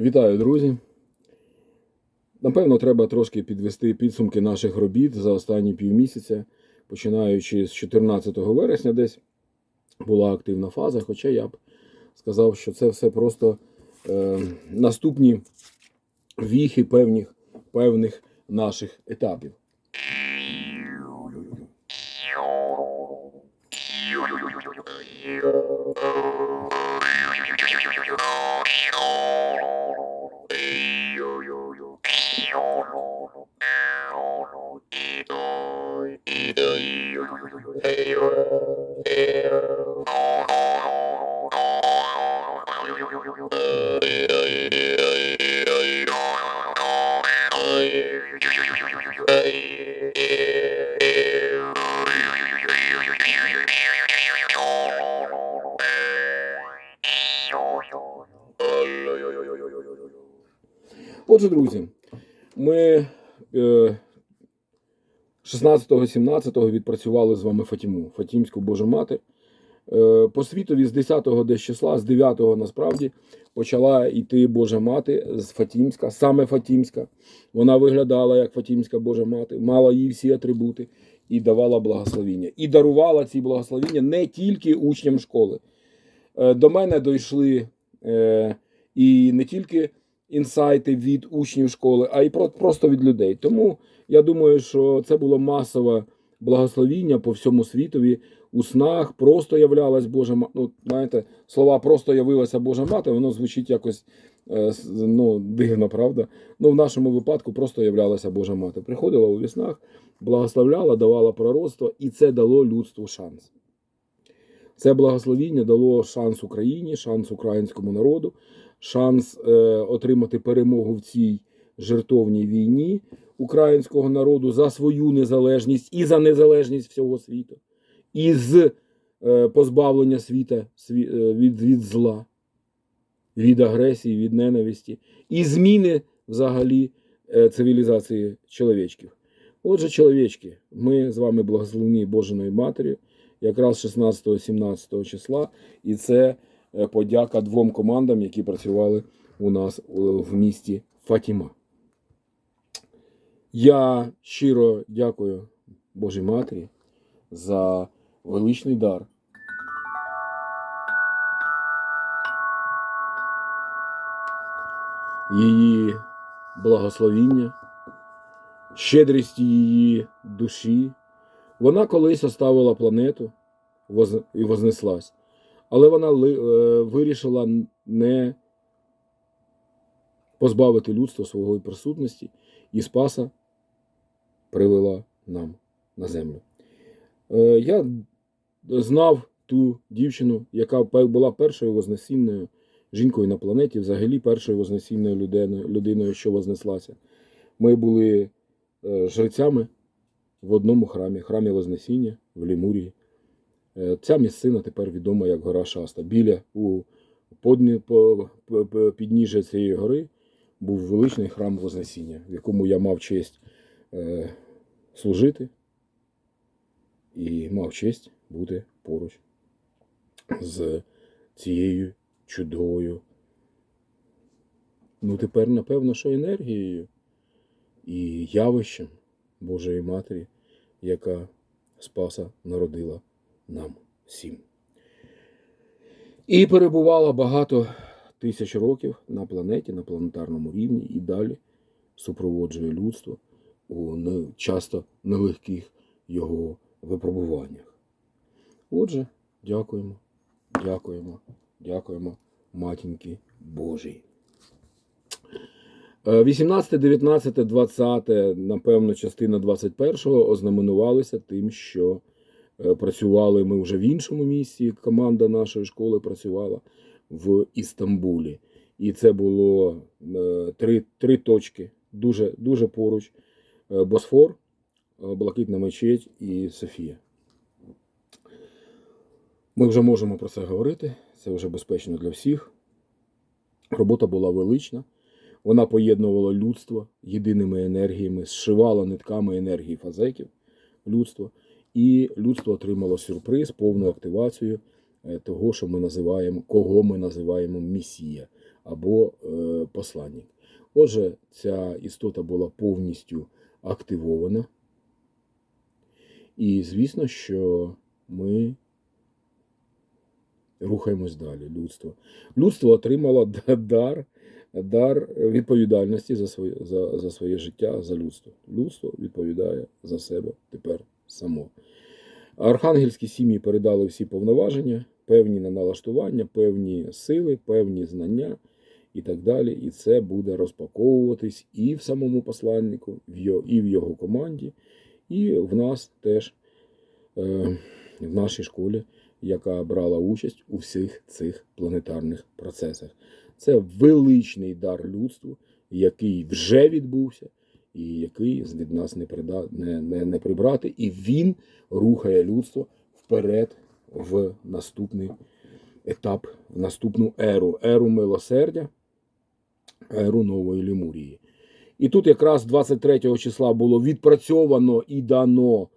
Вітаю, друзі! Напевно, треба трошки підвести підсумки наших робіт за останні півмісяця, починаючи з 14 вересня, десь була активна фаза, хоча я б сказав, що це все просто е, наступні віхи певних, певних наших етапів. Отже, друзі, ми е, 16-17 відпрацювали з вами Фатіму, Фатімську Божу Мати. Е, По світові з 10-го десь числа, з 9-го насправді почала йти Божа Мати з Фатімська, саме Фатімська. Вона виглядала як Фатімська Божа Мати, мала їй всі атрибути і давала благословіння. І дарувала ці благословіння не тільки учням школи. Е, До мене дійшли е, і не тільки інсайти від учнів школи, а й просто від людей. Тому я думаю, що це було масове благословіння по всьому світові. У снах просто являлась Божа мати. Ну, знаєте, слова просто явилася Божа мати, воно звучить якось е, ну, дивно, правда? Ну, в нашому випадку просто являлася Божа мати. Приходила у віснах, благословляла, давала пророцтво, і це дало людству шанс. Це благословіння дало шанс Україні, шанс українському народу, шанс е, отримати перемогу в цій жертовній війні українського народу за свою незалежність і за незалежність всього світу, і з е, позбавлення світа сві, е, від, від зла, від агресії, від ненависті, і зміни взагалі цивілізації чоловічків. Отже, чоловічки, ми з вами благословені Божою Матір'ю, якраз 16-17 числа, і це подяка двом командам, які працювали у нас е, в місті Фатіма. Я щиро дякую Божій Матері за величний дар. Її благословіння, щедрість її душі. Вона колись оставила планету і вознеслась, але вона е, вирішила не позбавити людство свого присутності і Спаса привела нам на землю. Е, Я знав ту дівчину, яка була першою вознесінною жінкою на планеті, взагалі першою вознесінною людиною, людиною, що вознеслася. Ми були е, жрецями в одному храмі, храмі Вознесіння в Лімурії. Е, Ця місцина тепер відома як гора Шаста. Біля у підніжжя цієї гори був величний храм Вознесіння, в якому я мав честь е, служити і мав честь бути поруч з цією чудовою. Ну, тепер, напевно, що енергією і явищем Божої Матері, яка Спаса народила нам всім. І перебувала багато тисяч років на планеті, на планетарному рівні і далі супроводжує людство у часто нелегких його випробуваннях. Отже, дякуємо, дякуємо, дякуємо матінки Божій. Е, 18, 19, 20, напевно, частина 21 ознаменувалися тим, що працювали ми вже в іншому місці. Команда нашої школи працювала в Істамбулі. І це було е, три, три точки дуже, дуже поруч: Е, Босфор, е, Блакитна мечеть і Софія. Ми вже можемо про це говорити. Це вже безпечно для всіх. Робота була велична. Вона поєднувала людство єдиними енергіями, зшивала нитками енергії фазеків людство, і людство отримало сюрприз, повну активацію е, того, що ми називаємо, кого ми називаємо Месія. або е, посланник. Отже, ця істота була повністю активована. І звісно, що ми рухаємось далі. Людство. Людство отримало дар, дар відповідальності за своє, за, за своє життя, за людство. Людство відповідає за себе тепер само. Архангельські сім'ї передали всі повноваження, певні на налаштування, певні сили, певні знання і так далі. І це буде розпаковуватись і в самому посланнику, і в його команді, і в нас теж е, в нашій школі, яка брала участь у всіх цих планетарних процесах. Це величний дар людству, який вже відбувся, і який від нас не, прида, не, не, не прибрати, і він рухає людство вперед в наступний етап, в наступну еру, еру милосердя, еру нової Лемурії. І тут якраз 23 числа було відпрацьовано і дано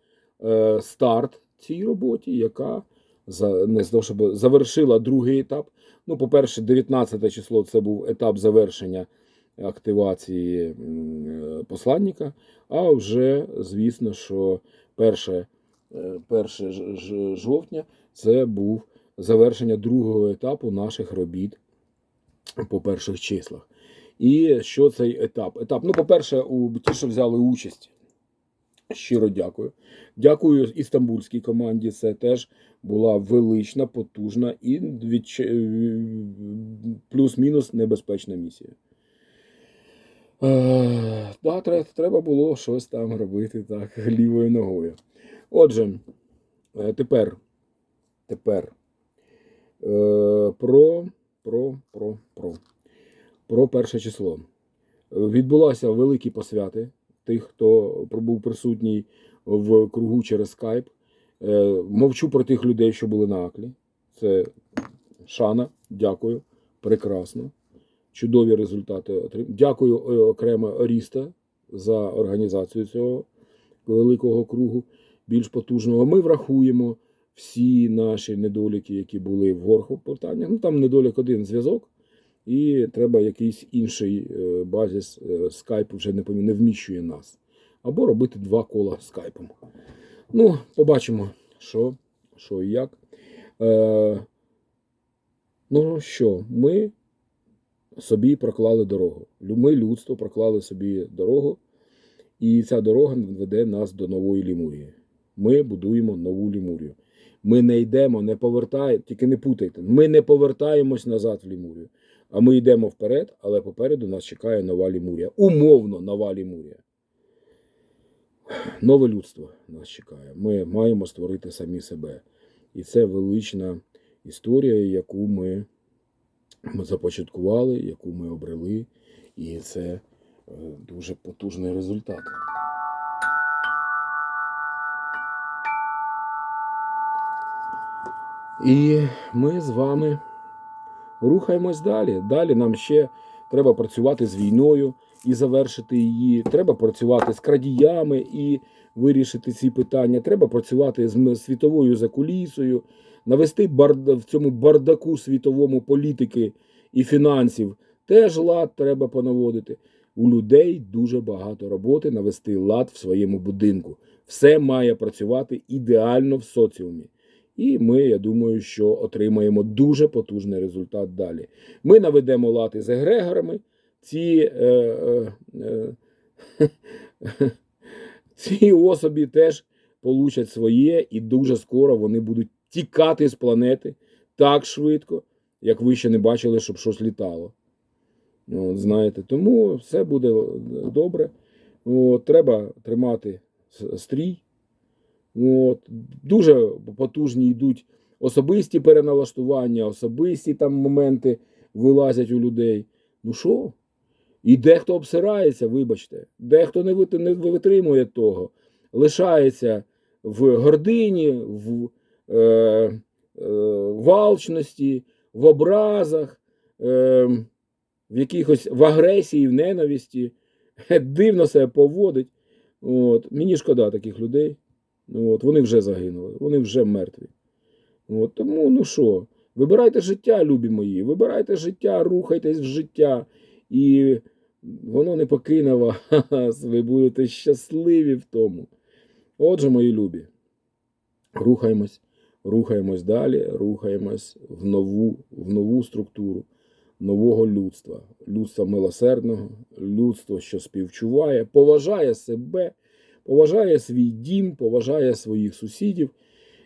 е, старт цій роботі, яка за, не з щоб завершила другий етап. Ну, по-перше, 19 число це був етап завершення активації е, посланника, а вже, звісно, що перше, е, жовтня це був завершення другого етапу наших робіт по перших числах. І що цей етап? Етап, ну, по-перше, у ті, що взяли участь, щиро дякую. Дякую істамбульській команді. Це теж була велична, потужна і плюс-мінус небезпечна місія. Е, да, треба, було щось там робити так лівою ногою. Отже, е, тепер, тепер е, про, про, про, про, про перше число. Відбулися великі посвяти тих, хто був присутній в кругу через скайп. Мовчу про тих людей, що були на Аклі. Це шана, дякую, прекрасно. Чудові результати отрим. Дякую е, окремо Оріста за організацію цього великого кругу, більш потужного. Ми врахуємо всі наші недоліки, які були в горху питаннях. Ну там недолік один зв'язок, і треба якийсь інший е, базіс е, скайп вже не, не вміщує нас. Або робити два кола скайпом. Ну, побачимо, що, що і як. Е, ну що, ми собі проклали дорогу. Ми, людство, проклали собі дорогу, і ця дорога веде нас до нової Лімурії. Ми будуємо нову Лімурію. Ми не йдемо, не повертаємо, тільки не путайте. Ми не повертаємось назад в Лімурію. А ми йдемо вперед, але попереду нас чекає нова Лімурія. Умовно нова Лімурія. Нове людство нас чекає. Ми маємо створити самі себе. І це велична історія, яку ми, ми започаткували, яку ми обрели. І це е, дуже потужний результат. І ми з вами рухаємось далі. Далі нам ще треба працювати з війною і завершити її. Треба працювати з крадіями і вирішити ці питання. Треба працювати з світовою закулісою, навести бард... в цьому бардаку світовому політики і фінансів. Теж лад треба понаводити. У людей дуже багато роботи навести лад в своєму будинку. Все має працювати ідеально в соціумі. І ми, я думаю, що отримаємо дуже потужний результат далі. Ми наведемо лад із егрегорами. Ці, е, е, е, ці особі теж получать своє, і дуже скоро вони будуть тікати з планети так швидко, як ви ще не бачили, щоб щось літало. От, знаєте, тому все буде добре. От, треба тримати стрій. От, дуже потужні йдуть особисті переналаштування, особисті там моменти вилазять у людей. Ну що? І дехто обсирається, вибачте, дехто не витримує того, лишається в гордині, в е, е, валчності, в образах, е, в якихось в агресії, в ненависті, дивно себе поводить. От. Мені шкода таких людей. От. Вони вже загинули, вони вже мертві. От. Тому, ну що, Вибирайте життя, любі мої, вибирайте життя, рухайтесь в життя, і воно не покине вас. Ви будете щасливі в тому. Отже, мої любі, рухаємось, рухаємось далі, рухаємось в нову, в нову структуру нового людства, людства милосердного, людство, що співчуває, поважає себе, поважає свій дім, поважає своїх сусідів,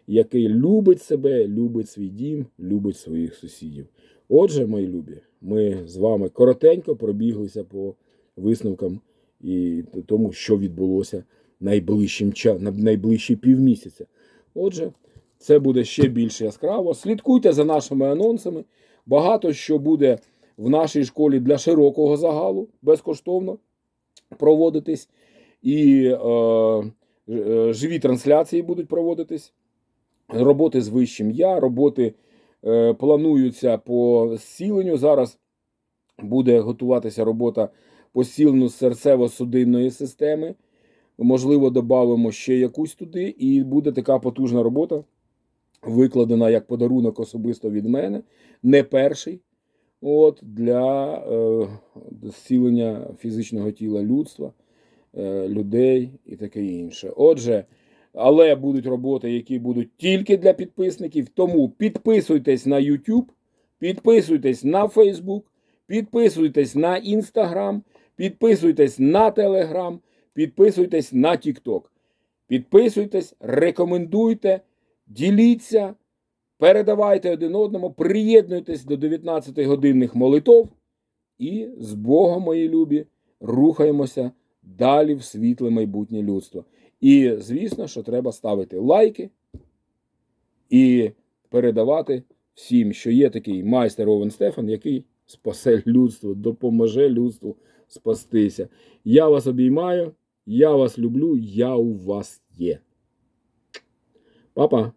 який любить себе, любить свій дім, любить своїх сусідів. Отже, мої любі, ми з вами коротенько пробіглися по висновкам і тому, що відбулося найближчим найближчі півмісяця. Отже, це буде ще більш яскраво. Слідкуйте за нашими анонсами. Багато що буде в нашій школі для широкого загалу безкоштовно проводитись. І е, е, живі трансляції будуть проводитись. Роботи з вищим я, роботи е, плануються по зціленню. Зараз буде готуватися робота по зціленню серцево-судинної системи. Можливо, додамо ще якусь туди, і буде така потужна робота, викладена як подарунок особисто від мене, не перший. От, для е, зцілення фізичного тіла людства, е, людей і таке інше. Отже, але будуть роботи, які будуть тільки для підписників. Тому підписуйтесь на YouTube, підписуйтесь на Facebook, підписуйтесь на Instagram, підписуйтесь на Telegram, підписуйтесь на TikTok. Підписуйтесь, рекомендуйте, діліться. Передавайте один одному, приєднуйтесь до 19-годинних молитов і з Богом, мої любі, рухаємося далі в світле майбутнє людство. І, звісно, що треба ставити лайки і передавати всім, що є такий майстер Овен Стефан, який спасе людство, допоможе людству спастися. Я вас обіймаю, я вас люблю, я у вас є. Papá.